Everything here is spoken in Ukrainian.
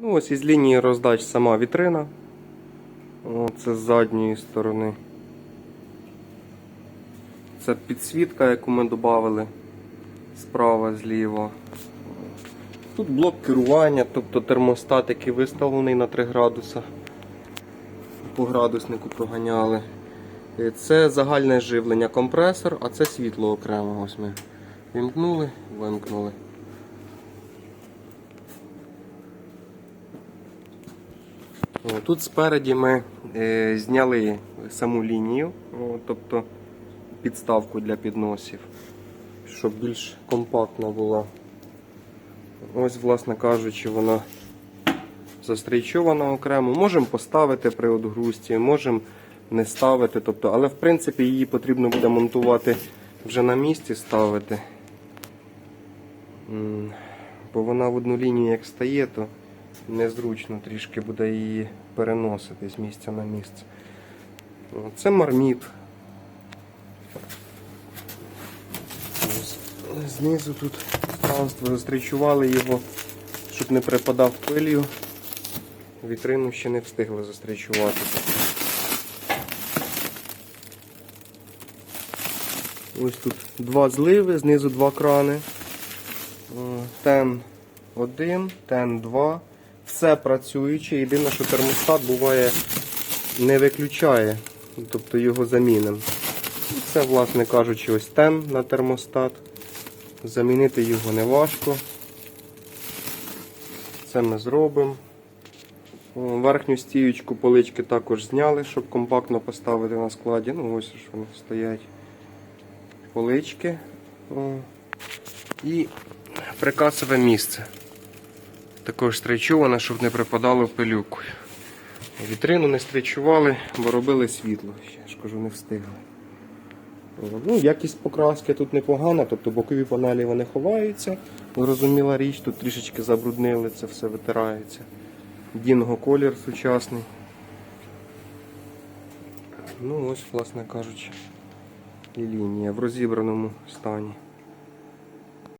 Ну, ось із лінії роздач сама вітрина. Це з задньої сторони. Це підсвітка, яку ми додали справа зліва. Тут блок керування, тобто термостат, який виставлений на 3 градуса. По градуснику проганяли. Це загальне живлення компресор, а це світло окремо. Ось ми вімкнули, вимкнули. Тут спереді ми е, зняли саму лінію, тобто підставку для підносів, щоб більш компактна була. Ось, власне кажучи, вона застрічована окремо. Можемо поставити при отгрузці, можемо не ставити. Тобто, але в принципі її потрібно буде монтувати вже на місці ставити. Бо вона в одну лінію як стає, то незручно трішки буде її переносити з місця на місце. Це марміт. Знизу тут панство застрічували його, щоб не припадав пилью. Вітрину ще не встигли застрічувати. Ось тут два зливи, знизу два крани. Тен 1, тен 2. Все працююче. Єдине, що термостат буває не виключає, тобто його замінимо. Це, власне кажучи, ось тен на термостат. Замінити його не важко. Це ми зробимо. Верхню стіючку полички також зняли, щоб компактно поставити на складі. Ну ось ж вони стоять. Полички. І прикасове місце. Також стрейчоване, щоб не припадало пилюкою. Вітрину не стрейчували, бо робили світло. Ще ж кажу, не встигли. Ну, якість покраски тут непогана, тобто бокові панелі вони ховаються. Зрозуміла річ, тут трішечки забруднили, це все витирається. Дінго колір сучасний. Ну ось, власне кажучи, і лінія в розібраному стані.